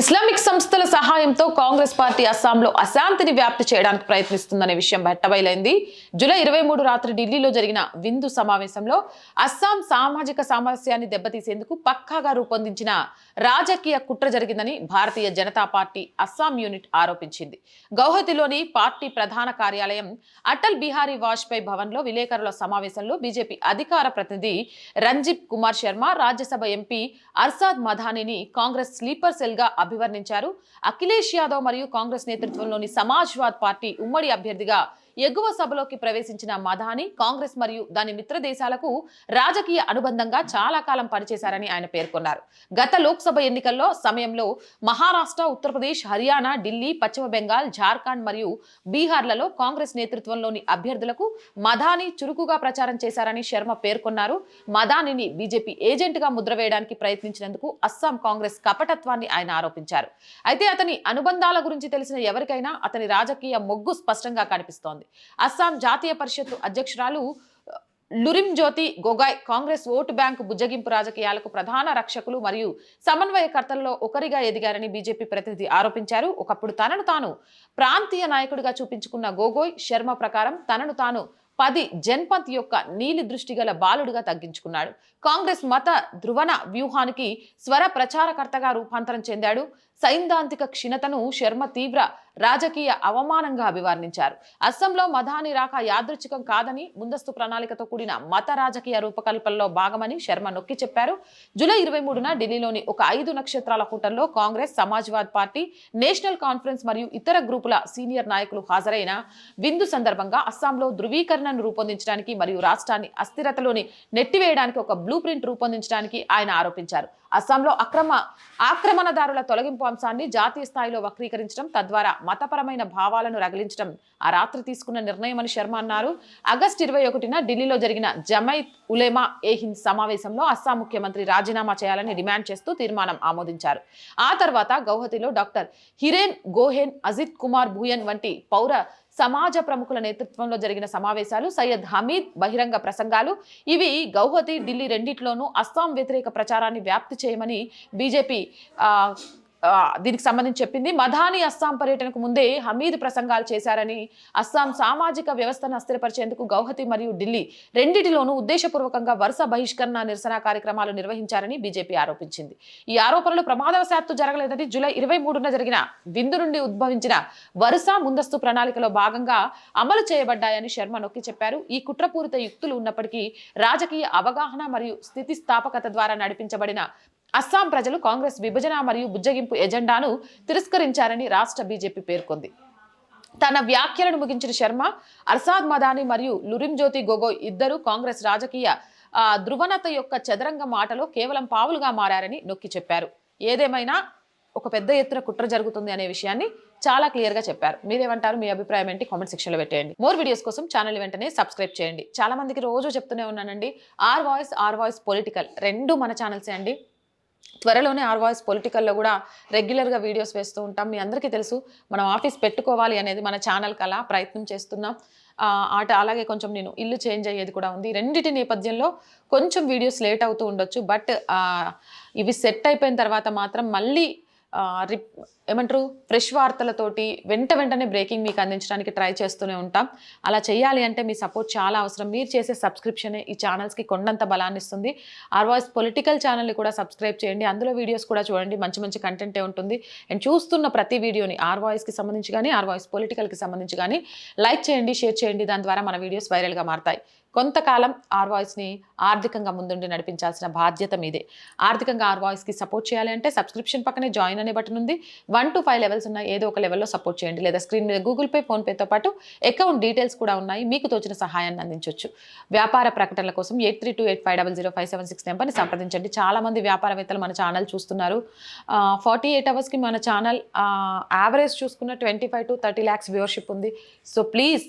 Islamic సంస్థల సహాయంతో Congress party అస్సాంలో అశాంతిని వ్యాప్తి చేయడానికి ప్రయత్నిస్తుందనే విషయం బట్టబయలైంది. జూలై ఇరవై మూడు రాత్రి ఢిల్లీలో జరిగిన విందు సమావేశంలో అస్సాం సామాజిక సామరస్యాన్ని దెబ్బతీసేందుకు పక్కాగా రూపొందించిన రాజకీయ కుట్ర జరిగిందని భారతీయ జనతా పార్టీ అస్సాం యూనిట్ ఆరోపించింది. గౌహతిలోని పార్టీ ప్రధాన కార్యాలయం అటల్ బిహారీ వాజ్పేయి భవన్లో విలేకరుల సమావేశంలో బీజేపీ అధికార ప్రతినిధి రంజిత్ కుమార్ శర్మ రాజ్యసభ ఎంపీ అర్సాద్ మధానిని కాంగ్రెస్ స్లీపర్ సెల్గా అభివర్ణించారు. అఖిలేష్ యాదవ్ మరియు కాంగ్రెస్ నేతృత్వంలోని సమాజ్వాద్ పార్టీ ఉమ్మడి అభ్యర్థిగా ఎగువ సభలోకి ప్రవేశించిన మధాని కాంగ్రెస్ మరియు దాని మిత్ర దేశాలకు రాజకీయ అనుబంధంగా చాలా కాలం పనిచేశారని ఆయన పేర్కొన్నారు. గత లోక్సభ ఎన్నికల్లో సమయంలో మహారాష్ట్ర ఉత్తరప్రదేశ్ హర్యానా ఢిల్లీ పశ్చిమ బెంగాల్ జార్ఖండ్ మరియు బీహార్లలో కాంగ్రెస్ నేతృత్వంలోని అభ్యర్థులకు మధాని చురుకుగా ప్రచారం చేశారని శర్మ పేర్కొన్నారు. మదానిని బీజేపీ ఏజెంట్గా ముద్ర వేయడానికి ప్రయత్నించినందుకు అస్సాం కాంగ్రెస్ కపటత్వాన్ని ఆయన ఆరోపించారు. అయితే అతని అనుబంధాల గురించి తెలిసిన ఎవరికైనా అతని రాజకీయ మొగ్గు స్పష్టంగా కనిపిస్తోంది. అస్సాం జాతీయ పరిషత్తు అధ్యక్షురాలు Lurin Jyoti Gogoi Congress vote bank బుజ్జగింపు రాజకీయాలకు ప్రధాన రక్షకులు మరియు సమన్వయకర్తల్లో ఒకరిగా ఎదిగారని బీజేపీ ప్రతినిధి ఆరోపించారు. ఒకప్పుడు తనను తాను ప్రాంతీయ నాయకుడిగా చూపించుకున్న గొగోయ్ శర్మ ప్రకారం తనను తాను పది జన్పంత్ యొక్క నీలి దృష్టి గల బాలుడుగా తగ్గించుకున్నాడు. కాంగ్రెస్ మత ధృవణ వ్యూహానికి స్వర ప్రచారకర్తగా రూపాంతరం చెందాడు. సైద్ధాంతిక క్షీణతను శర్మ తీవ్ర రాజకీయ అవమానంగా అభివర్ణించారు. అస్సాంలో మతాని రాక యాదృచ్ఛికం కాదని ముందస్తు ప్రణాళికతో కూడిన మత రాజకీయ రూపకల్పనలో భాగమని శర్మ నొక్కి చెప్పారు. జూలై ఇరవై మూడున ఢిల్లీలోని ఒక ఐదు నక్షత్రాల హోటల్లో Congress Samajwad party national conference మరియు ఇతర గ్రూపుల సీనియర్ నాయకులు హాజరైన. విందు సందర్భంగా అస్సాంలో ధృవీకరణను రూపొందించడానికి మరియు రాష్ట్రాన్ని అస్థిరతలోని నెట్టివేయడానికి ఒక బ్లూ ప్రింట్ రూపొందించడానికి ఆయన ఆరోపించారు. అస్సాంలో అక్రమ ఆక్రమణదారుల తొలగింపు అంశాన్ని జాతీయ స్థాయిలో వక్రీకరించడం తద్వారా మతపరమైన భావాలను రగిలించడం ఆ రాత్రి తీసుకున్న నిర్ణయమని శర్మ అన్నారు. ఆగస్టు ఇరవై ఒకటిన ఢిల్లీలో జరిగిన జమైత్ ఉలేమా ఏ హింద్ సమావేశంలో అస్సాం ముఖ్యమంత్రి రాజీనామా చేయాలని డిమాండ్ చేస్తూ తీర్మానం ఆమోదించారు. ఆ తర్వాత గౌహతిలో డాక్టర్ హిరేన్ గోహెన్ అజిత్ కుమార్ భూయన్ వంటి పౌర సమాజ ప్రముఖుల నేతృత్వంలో జరిగిన సమావేశాలు సయ్యద్ హమీద్ బహిరంగ ప్రసంగాలు. ఇవి గౌహతి ఢిల్లీ రెండిట్లోనూ అస్సాం వ్యతిరేక ప్రచారాన్ని వ్యాప్తి చేయమని బీజేపీ దీనికి సంబంధించి చెప్పింది. మధాని అస్సాం పర్యటనకు ముందే హమీద్ ప్రసంగాలు చేశారని అస్సాం సామాజిక వ్యవస్థను అస్థిరపరిచేందుకు గౌహతి మరియు ఢిల్లీ రెండింటిలోనూ ఉద్దేశపూర్వకంగా వరుస బహిష్కరణ నిరసన కార్యక్రమాలు నిర్వహించారని బీజేపీ ఆరోపించింది. ఈ ఆరోపణలు ప్రమాదవశాత్తు జరగలేదని జూలై ఇరవై మూడున జరిగిన విందు నుండి ఉద్భవించిన వరుస ముందస్తు ప్రణాళికలో భాగంగా అమలు చేయబడ్డాయని శర్మ నొక్కి చెప్పారు. ఈ కుట్రపూరిత యుక్తులు ఉన్నప్పటికీ రాజకీయ అవగాహన మరియు స్థితిస్థాపకత ద్వారా నడిపించబడిన అస్సాం ప్రజలు కాంగ్రెస్ విభజన మరియు బుజ్జగింపు ఎజెండాను తిరస్కరించారని రాష్ట్ర బీజేపీ పేర్కొంది. తన వ్యాఖ్యలను ముగించిన శర్మ అర్సాద్ మదాని మరియు లురిం జ్యోతి గొగోయ్ ఇద్దరు కాంగ్రెస్ రాజకీయ ధృవణత యొక్క చదరంగ మాటలో కేవలం పావులుగా మారారని నొక్కి చెప్పారు. ఏదేమైనా ఒక పెద్ద ఎత్తున కుట్ర జరుగుతుంది అనే విషయాన్ని చాలా క్లియర్గా చెప్పారు. మీరేమంటారు? మీ అభిప్రాయం ఏంటి? కామెంట్ సెక్షన్లో పెట్టేయండి. మోర్ వీడియోస్ కోసం ఛానల్ వెంటనే సబ్స్క్రైబ్ చేయండి. చాలా మందికి రోజు చెప్తూనే ఉన్నానండి. R voice R voice political రెండు మన ఛానల్సే అండి. త్వరలోనే ఆర్ వాయిస్ పొలిటికల్లో కూడా రెగ్యులర్గా వీడియోస్ వేస్తూ ఉంటాం. మీ అందరికీ తెలుసు మనం ఆఫీస్ పెట్టుకోవాలి అనేది మన ఛానల్ కలా ప్రయత్నం చేస్తున్నాం. ఆట అలాగే కొంచెం నేను ఇల్లు చేంజ్ అయ్యేది కూడా ఉంది. రెండింటి నేపథ్యంలో కొంచెం వీడియోస్ లేట్ అవుతూ ఉండొచ్చు బట్ ఇవి సెట్ అయిపోయిన తర్వాత మాత్రం మళ్ళీ రిప్ ఏమంటారు ఫ్రెష్ వార్తలతోటి వెంట వెంటనే బ్రేకింగ్ మీకు అందించడానికి ట్రై చేస్తూనే ఉంటాం. అలా చేయాలి అంటే మీ సపోర్ట్ చాలా అవసరం. మీరు చేసే సబ్స్క్రిప్షనే ఈ ఛానల్స్కి కొండంత బలాన్ని ఇస్తుంది. ఆర్వాయిస్ పొలిటికల్ ఛానల్ని కూడా సబ్స్క్రైబ్ చేయండి. అందులో వీడియోస్ కూడా చూడండి. మంచి మంచి కంటెంటే ఉంటుంది. అండ్ చూస్తున్న ప్రతి వీడియోని ఆర్వాయిస్కి సంబంధించి కానీ ఆర్వాయిస్ పొలిటికల్కి సంబంధించి కానీ లైక్ చేయండి షేర్ చేయండి. దాని ద్వారా మన వీడియోస్ వైరల్గా మారతాయి. కొంతకాలం ఆర్వాయిస్ని ఆర్థికంగా ముందుండి నడిపించాల్సిన బాధ్యత మీదే. ఆర్థికంగా ఆర్వాయిస్కి సపోర్ట్ చేయాలి అంటే సబ్స్క్రిప్షన్ పక్కనే జాయిన్ అనే బటన్ ఉంది. వన్ టు ఫైవ్ లెవెల్స్ ఉన్న ఏదో ఒక లెవెల్లో సపోర్ట్ చేయండి. లేదా స్క్రీన్ మీద గూగుల్ పే ఫోన్పేతో పాటు అకౌంట్ డీటెయిల్స్ కూడా ఉన్నాయి. మీకు తోచిన సహాయాన్ని అందించవచ్చు వ్యాపార ప్రకటనల కోసం eight three two eight five double zero five seven six నెంబర్ని సంప్రదించండి. చాలా మంది వ్యాపారవేత్తలు మన ఛానల్ చూస్తున్నారు. ఫార్టీ ఎయిట్ అవర్స్కి మన ఛానల్ యావరేజ్ చూసుకున్న twenty five to thirty lakhs viewership ఉంది. సో ప్లీజ్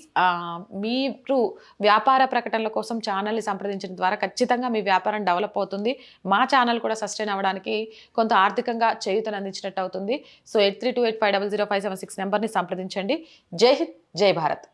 మీరు వ్యాపార ప్రకటన ప్రకటనల కోసం ఛానల్ని సంప్రదించడం ద్వారా ఖచ్చితంగా మీ వ్యాపారం డెవలప్ అవుతుంది. మా ఛానల్ కూడా సస్టైన్ అవ్వడానికి కొంత ఆర్థికంగా చేయుతను అందించినట్టు అవుతుంది. So eight three two eight five double zero five seven six నెంబర్ని సంప్రదించండి. జై హింద్ జై భారత్.